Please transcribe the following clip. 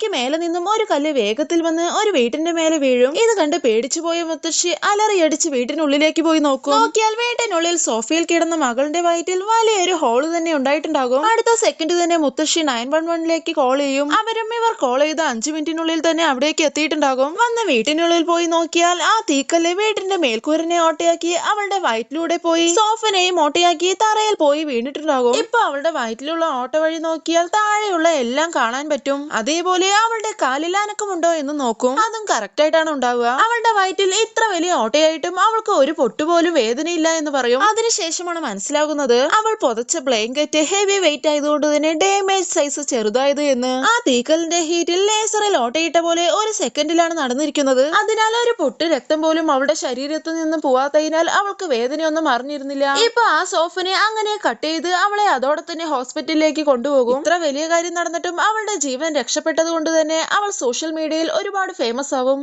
മഴയ്ക്ക് മേലെ നിന്നും ഒരു കല്ല് വേഗത്തിൽ വന്ന് ഒരു വീട്ടിന്റെ മേലെ വീഴും. ഇത് കണ്ട് പേടിച്ചു പോയ മുത്തശ്ശി അലറിയടിച്ച് വീട്ടിനുള്ളിലേക്ക് പോയി നോക്കും. നോക്കിയാൽ വീട്ടിനുള്ളിൽ സോഫയിൽ കിടന്ന മകളുടെ വയറ്റിൽ വലിയൊരു ഹോൾ തന്നെ ഉണ്ടായിട്ടുണ്ടാകും. അടുത്ത സെക്കൻഡ് തന്നെ മുത്തശ്ശി നയൻ വൺ വണ്ണിലേക്ക് കോൾ ചെയ്യും. അവരും ഇവർ കോൾ ചെയ്ത അഞ്ചു മിനിറ്റിനുള്ളിൽ തന്നെ അവിടേക്ക് എത്തിയിട്ടുണ്ടാകും. വന്ന് വീട്ടിനുള്ളിൽ പോയി നോക്കിയാൽ ആ തീക്കല്ല് വീട്ടിന്റെ മേൽക്കൂരനെ ഓട്ടയാക്കി അവളുടെ വയറ്റിലൂടെ പോയി. സോഫനെയും ഓട്ടയാക്കി തറയിൽ പോയി വീണിട്ടുണ്ടാകും. ഇപ്പൊ അവളുടെ വയറ്റിലുള്ള ഓട്ട വഴി നോക്കിയാൽ താഴെയുള്ള എല്ലാം കാണാൻ പറ്റും. അതേപോലെ അവളുടെ കാലിൽ അനക്കമുണ്ടോ എന്ന് നോക്കും. അതും കറക്റ്റ് ആയിട്ടാണ് ഉണ്ടാവുക. അവളുടെ വയറ്റിൽ ഇത്ര വലിയ ഓട്ടയായിട്ടും അവൾക്ക് ഒരു പൊട്ടുപോലും വേദനയില്ല എന്ന് പറയും. അതിനുശേഷമാണ് മനസ്സിലാകുന്നത് അവൾ പുതച്ച ബ്ലാങ്കറ്റ് ഹെവി വെയിറ്റ് ആയതുകൊണ്ട് തന്നെ ഡാമേജ് സൈസ് ചെറുതായത് എന്ന്. ആ തീക്കലിന്റെ ഹീറ്റിൽ ലേസറിൽ ഓട്ടയിട്ട പോലെ ഒരു സെക്കൻഡിലാണ് നടന്നിരിക്കുന്നത്. അതിനാൽ ഒരു പൊട്ട് രക്തം പോലും അവളുടെ ശരീരത്തിൽ നിന്ന് പോവാത്തതിനാൽ അവൾക്ക് വേദനയൊന്നും അറിഞ്ഞിരുന്നില്ല. ഇപ്പൊ ആ സോഫിനെ അങ്ങനെ കട്ട് ചെയ്ത് അവളെ അതോടെ തന്നെ ഹോസ്പിറ്റലിലേക്ക് കൊണ്ടുപോകും. ഇത്ര വലിയ കാര്യം നടന്നിട്ടും അവളുടെ ജീവൻ രക്ഷപ്പെട്ടത് കൊണ്ട് തന്നെ അവൾ സോഷ്യൽ മീഡിയയിൽ ഒരുപാട് ഫേമസ് ആവും.